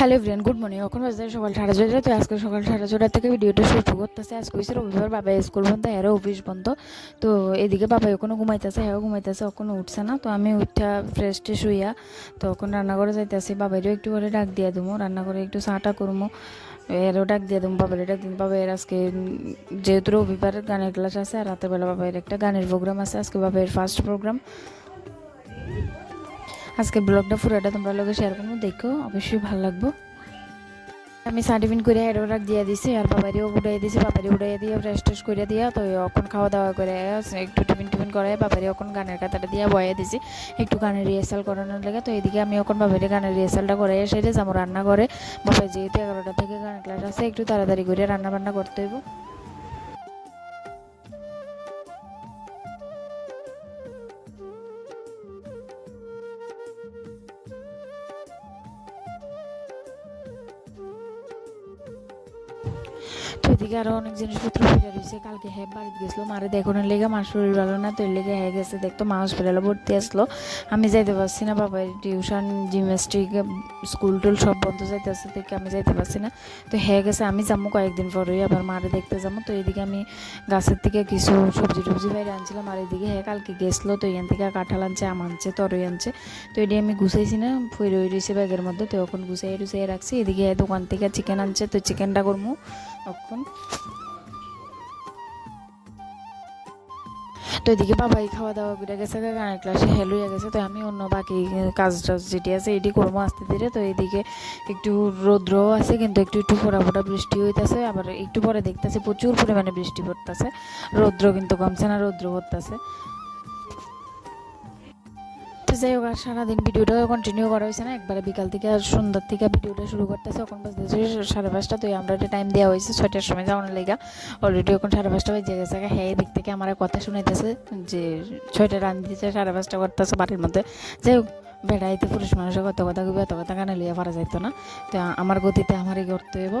Hello friend good morning এখন বাজে সকাল সাড়ে ছটা তো আজকে সকাল সাড়ে ছটা থেকে ভিডিওটা শুরু করতেছে। আজকে হয়েছে রবিবার, বাবা স্কুল বন্ধ হ্যারো অফিস বন্ধ। তো এদিকে বাবা এখনও ঘুমাইতেছে হ্যাঁ ঘুমাইতেছে, এখনও উঠছে না। তো আমি উঠা ফ্রেশ ট্রেশ হইয়া তো এখন রান্না করে যাইতেছি। বাবারও একটু করে ডাক দিয়ে দেবো রান্না করে একটু চাটা করব এরও ডাক দিয়ে দেবো বাবার ডাক দিন বাবা এর আজকে, যেহেতু রবিবার গানের ক্লাস আছে, আর রাতের বেলা বাবার একটা গানের প্রোগ্রাম আছে। আজকে বাবার ফার্স্ট প্রোগ্রাম আজকে ব্লগটা পুরোটা তোমরা লোকে শেয়ার করব দেখো, অবশ্যই ভালো লাগবো। আমি সার্টিফিন করে অ্যাডোরাক দিয়ে দিছি, আর বাবারিও উড়াই দিছি বাবারি উড়াই দিয়ে ফ্রেশ ট্রেশ করে দিয়া, তো এখন খাওয়া দাওয়া করে, একটু টিফিন টিফিন করে বাবারি এখন গানের কাতাটা দিয়ে বয়ে দিছি, একটু গানের রিহার্সাল করানোর লাগে, তো এদিকে আমি এখন বাবারি গানের রিহার্সালটা করে এসে যাব রান্না করে বাবা যেহেতু এগারোটা থেকে গানের ক্লাস আছে, একটু তাড়াতাড়ি করে রান্না বান্না করতে হইব। এদিকে আরও অনেক জিনিসপত্র ফিরে রয়েছে কালকে হ্যাঁ বাড়িতে গেছিল, মারে দেখানোর লেগে মার শরীর ভালো না, তো লেগে হ্যাঁ গেছে, দেখতো মা হসপিটালে ভর্তি আসলো। আমি যাইতে পারছি না বাবার টিউশন জিমনাস্টিক স্কুল টুল সব বন্ধ যাইতে আসছে দেখে আমি যাইতে পারছি না। তো হ্যাঁ গেছে, আমি যাব কয়েকদিন পরেই, আবার মারে দেখতে যাব তো এদিকে আমি গাছের থেকে কিছু সবজি টবজি বাইরে আনছিলাম, আর এদিকে হ্যাঁ কালকে গেছিল, তো এখান থেকে কাঁঠাল আনছে, আম আনছে, তরই আনছে। তো এটি আমি গুছাইছি না ফুয়ে রয়ে রয়েছে ব্যাগের মধ্যে, তো এখন গুছাই টুছাই রাখছি। এদিকে দোকান থেকে চিকেন আনছে, তো চিকেনটা করব তখন। তো এদিকে বাবাই খাওয়া দাওয়া করে গেছে গানের ক্লাসে হেল হয়ে গেছে, তো আমি অন্য বাকি কাজ টাজ যেটি আছে এটি করব আস্তে ধীরে। তো এদিকে একটু রৌদ্রও আছে, কিন্তু একটু একটু ফোটা ফোটা বৃষ্টি হইতেছে, আবার একটু পরে দেখতেছে প্রচুর পরিমাণে বৃষ্টি পড়তেছে। রৌদ্র কিন্তু কমছে না, রৌদ্র পড়তেছে। যাই হোক, আর সারাদিন ভিডিওটা কন্টিনিউ করা হয়েছে না, একবারে বিকাল থেকে আর সন্ধ্যার থেকে ভিডিওটা শুরু করতেছে, এখন বাজতেছে সাড়ে পাঁচটা, তো আমরা একটা টাইম দেওয়া হয়েছে ছয়টার সময় যাওয়ার লেগা। অলরেডি এখন সাড়ে পাঁচটা বাজে গেছে হ্যাঁ দিক থেকে আমার কথা শুনাইতেছে যে ছয়টা রান দিতেছে, সাড়ে পাঁচটা করতেছে বাড়ির মধ্যে। যাই হোক বেড়াইতে পুরুষ মানুষের কত কথা কবি এত কথা কানে লিয়ে পারা যাইতো না। তো আমার গতিতে আমারই করতে হইব।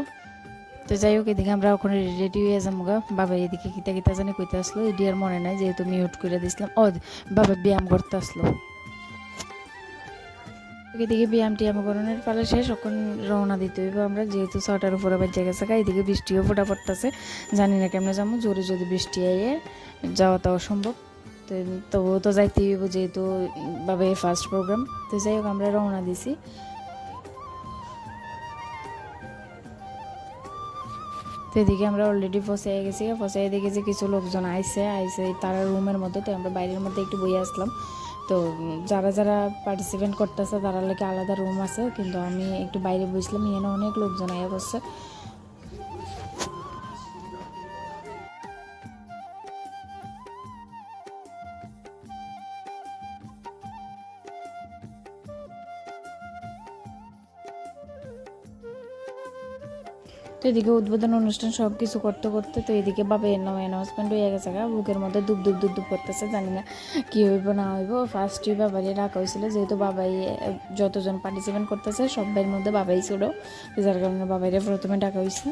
তো যাই হোক, এদিকে আমরা ওখানে রেডি হয়ে যাব গা। বাবা এদিকে কিতা কিতা জানি কইতে আসলো, এডি আর মনে নাই যেহেতু মিউট করে দিছিলাম। ও বাবা ব্যায়াম করতে আসলো। এদিকে ব্যায়াম টিয়াম করানোর পালা শেষ, এখন রওনা দিতে হইব আমরা। যেহেতু ছটার উপরে বাজে গেছে এদিকে বৃষ্টিও ফোটা পড়তেছে জানি না কেমনে যাব, জোরে যদি বৃষ্টি আইয়ে যাওয়া তো অসম্ভব। তো তবুও তো যাইতে হইব যেহেতু বাবে ফার্স্ট প্রোগ্রাম তো যাই হোক, আমরা রওনা দিছি। তো এদিকে আমরা অলরেডি ফসে গেছি ফসে দেখেছি কিছু লোকজন আইসে আইসে তারা রুমের মধ্যে, তো আমরা বাইরের মধ্যে একটু বই আসলাম। তো যারা যারা পার্টিসিপেন্ট করতেছে, তারা লাগে আলাদা রুম আছে। কিন্তু আমি একটু বাইরে বসলাম এখানে অনেক লোকজন আয়া বসছে তো এদিকে উদ্বোধন অনুষ্ঠান সব কিছু করতে করতে তো এদিকে বাবা এর নামে অ্যানাউন্সমেন্ট হয়ে গেছে গা। বুকের মধ্যে দুপ দুপ দুপ দুপ করতেছে, জানি না কী হইব, না হইব। ফার্স্টই বাবারই রাখা হয়েছিল, যেহেতু বাবাই যতজন পার্টিসিপেন্ট করতেছে, সবাইয়ের মধ্যে বাবাই ছিল। যার কারণে বাবাইরে প্রথমে ডাকা হয়েছে।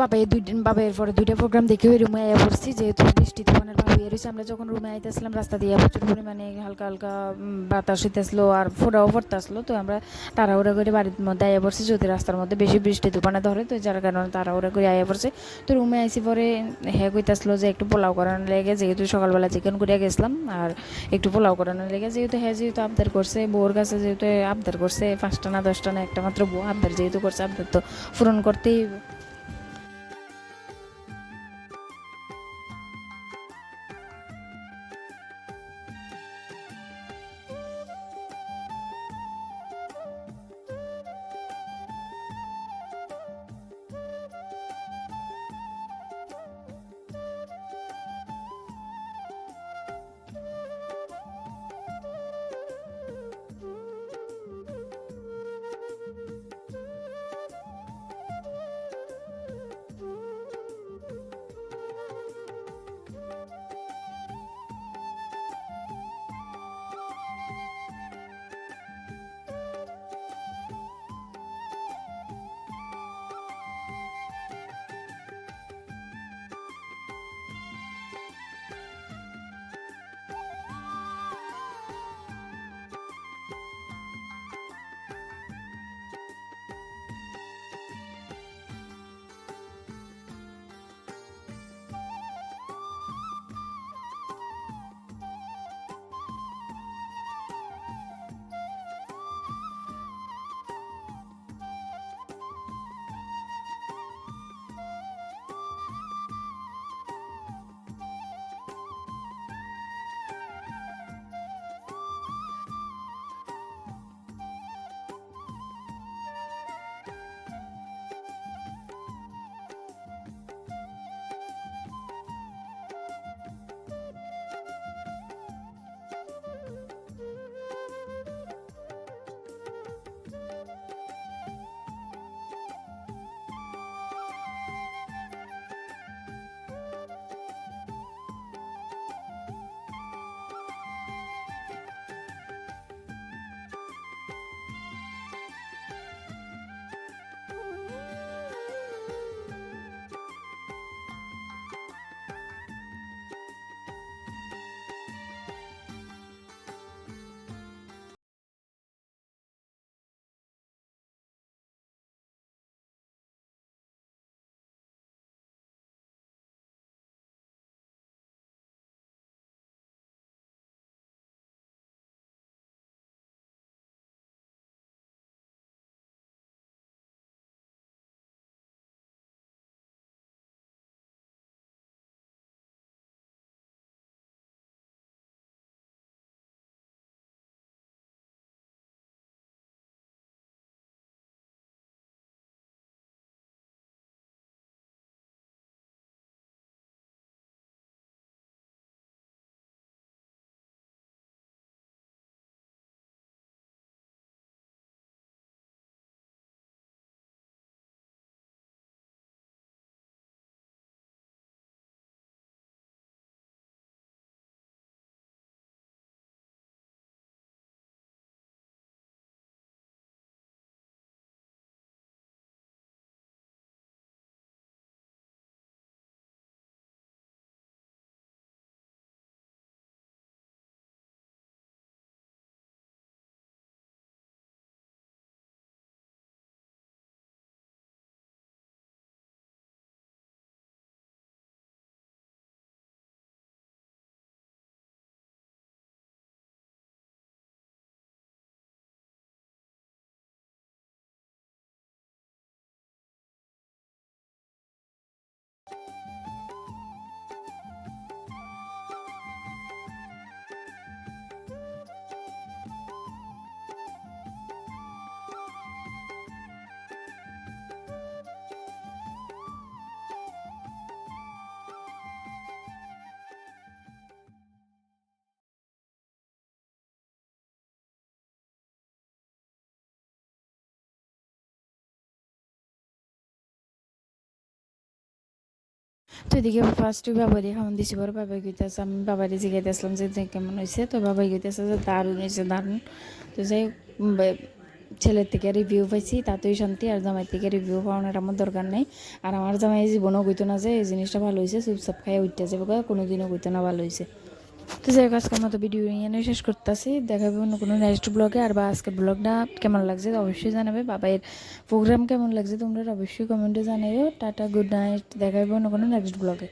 বাবা এই দুই বাবা এরপরে দুইটা প্রোগ্রাম দেখে ওই রুমে আয়া পড়ছি, যেহেতু বৃষ্টি তখনের ভাবি এর হয়েছে আমরা যখন রুমে আইতেছিলাম, রাস্তা দিয়ে প্রচুর পরিমাণে হালকা হালকা বাতাস হইতেছিল আর ফোটাও পড়তেছিল, তো আমরা তাড়াহুড়া করে বাড়ির মধ্যে আয়া পড়ছি, যদি রাস্তার মধ্যে বেশি বৃষ্টি তুফানে ধরে, তো যার কারণে তাড়াহুড়া করে আয়া পড়ছে। তো রুমে আইসি পরে হ্যাঁ কইতাছিল যে একটু পোলাও করানোর লেগে, যেহেতু সকালবেলা চিকেন করিয়া গেছিলাম, আর একটু পোলাও করানোর লেগে, যেহেতু হ্যাঁ যেহেতু আবদার করছে, বউর কাছে যেহেতু আবদার করছে, পাঁচটা না দশটা না একটা মাত্র বউ আবদার যেহেতু করছে, আবদার তো পূরণ করতেই তো এদিকে ফার্স্টে বাবারই খাওয়ান দিছি বড় বাবাই কইতেছে আমি বাবারই জিগাইতেছিলাম আসলাম যে কেমন হয়েছে তো বাবাই আছে যে দারুণ হয়েছে দারুণ। তো যাই ছেলের থেকে রিভিউ পাইছি, তাতেই শান্তি, আর জামাই থেকে রিভিউ পাওয়ানোর আমার দরকার নেই। আর আমার জামাই জীবনও গইতো না যে এই জিনিসটা ভালো হয়েছে চুপচাপ খাই উঠতে যাবে কোনো দিনও কইতো না ভালো হয়েছে তো যাই হোক আজকের মতো ভিডিও এনে শেষ করতেছি। দেখাবো অন্য কোনো নেক্সট ব্লগে আর বা আজকের ব্লগটা কেমন লাগছে অবশ্যই জানাবে। বাবাইয়ের প্রোগ্রাম কেমন লাগছে তোমরা অবশ্যই কমেন্টে জানাইও। টাটা গুড নাইট দেখাবো অন্য কোনো নেক্সট ব্লগে